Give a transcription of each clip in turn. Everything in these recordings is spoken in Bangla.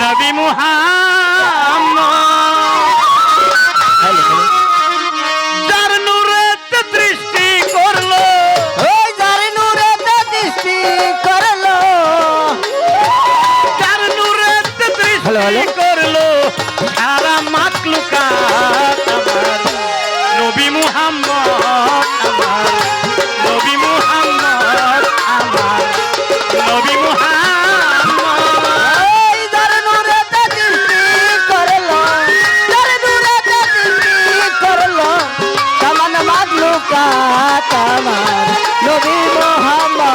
নবী মুহা কাকা আমার। নবী মোহাম্মদ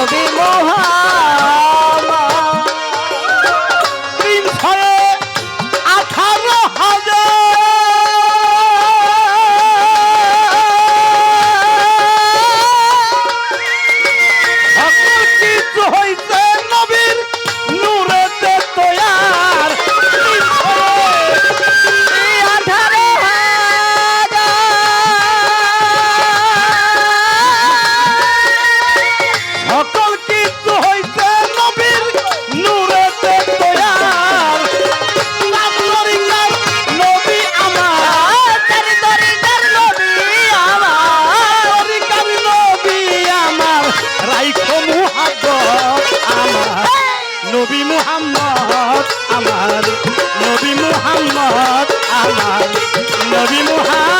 নবী মোহা love you more.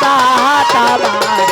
কাটা